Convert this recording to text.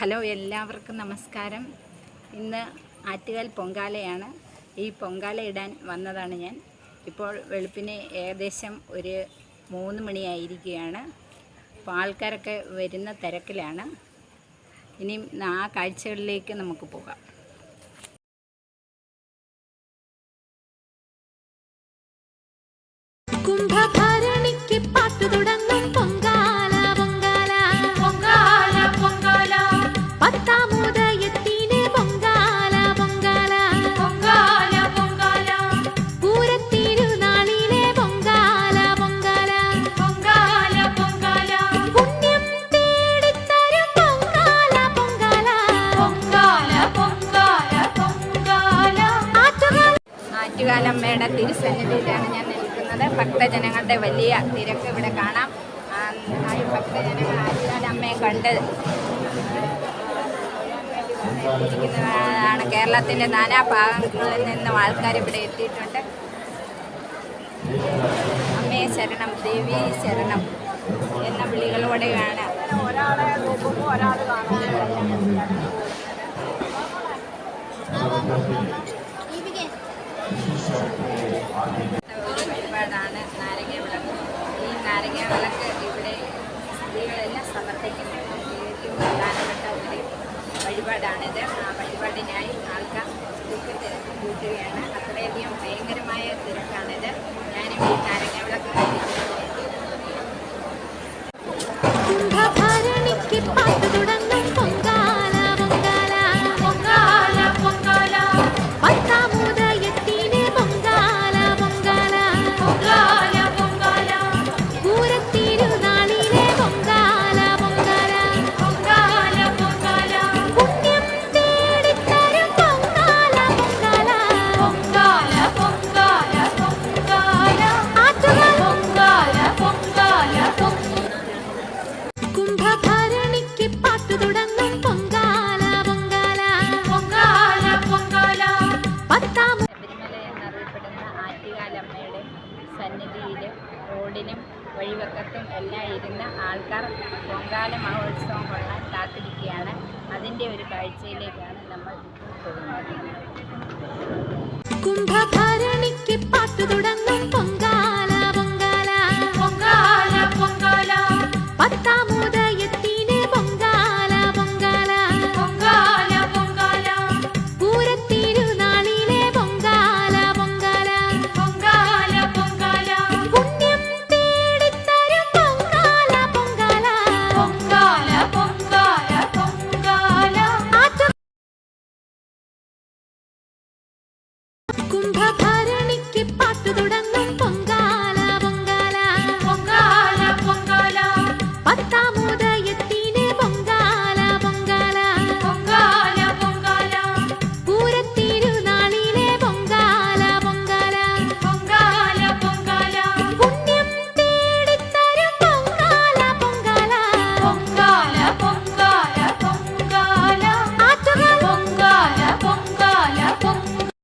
Hello എല്ലാവർക്കും നമസ്കാരം. ഇന്ന് ആറ്റുകാൽ പൊങ്കാലയാണ്. ഈ പൊങ്കാല ഇടാൻ വന്നതാണ് ഞാൻ. ഇപ്പോൾ വെളുപ്പിന് ഏകദേശം ഒരു മൂന്ന് മണിയായിരിക്കുകയാണ്. അപ്പോൾ ആൾക്കാരൊക്കെ വരുന്ന തിരക്കിലാണ്. ഇനിയും ആ കാഴ്ചകളിലേക്ക് നമുക്ക് പോകാം. ആറ്റുകാലമ്മയുടെ തിരുസന്നിധിയിലാണ് ഞാൻ നിൽക്കുന്നത്. ഭക്തജനങ്ങളുടെ വലിയ തിരക്ക് ഇവിടെ കാണാം. ഭക്തജനങ്ങൾ ആചാരമ്മയെ കണ്ട് ഇരിക്കുന്നതാണ് കേരളത്തിന്റെ നാനാ ഭാഗങ്ങളിൽ നിന്നും ആൾക്കാർ ഇവിടെ എത്തിയിട്ടുണ്ട്. അമ്മയെ ശരണം ദേവി ശരണം എന്ന വിളികളോടെയാണ്. ഒരാളെ നോക്കുമ്പോൾ ഒരാൾ ഒരു വഴിപാടാണ് നാരങ്ങ വിളക്ക്. ഈ നാരങ്ങ വിളക്ക് ഇവിടെ സ്ത്രീകളെല്ലാം സമർപ്പിക്കുന്നത് ഏറ്റവും പ്രധാനപ്പെട്ട ഒരു വഴിപാടാണിത്. ആ വഴിപാടിനായി ആൾക്കാർ കൂട്ടുകയാണ്. അത്രയധികം ഭയങ്കരമായ തിരക്കാണിത്. റോഡിലും വഴിവക്കത്തും എല്ലാം ഇരുന്ന് ആൾക്കാർ പൊങ്കാല മഹോത്സവം കൊള്ളാൻ കാത്തിരിക്കുകയാണ്. അതിന്റെ ഒരു കാഴ്ചയിലേക്കാണ് നമ്മൾ പോകുന്നത്. കുംഭഭരണിക്ക്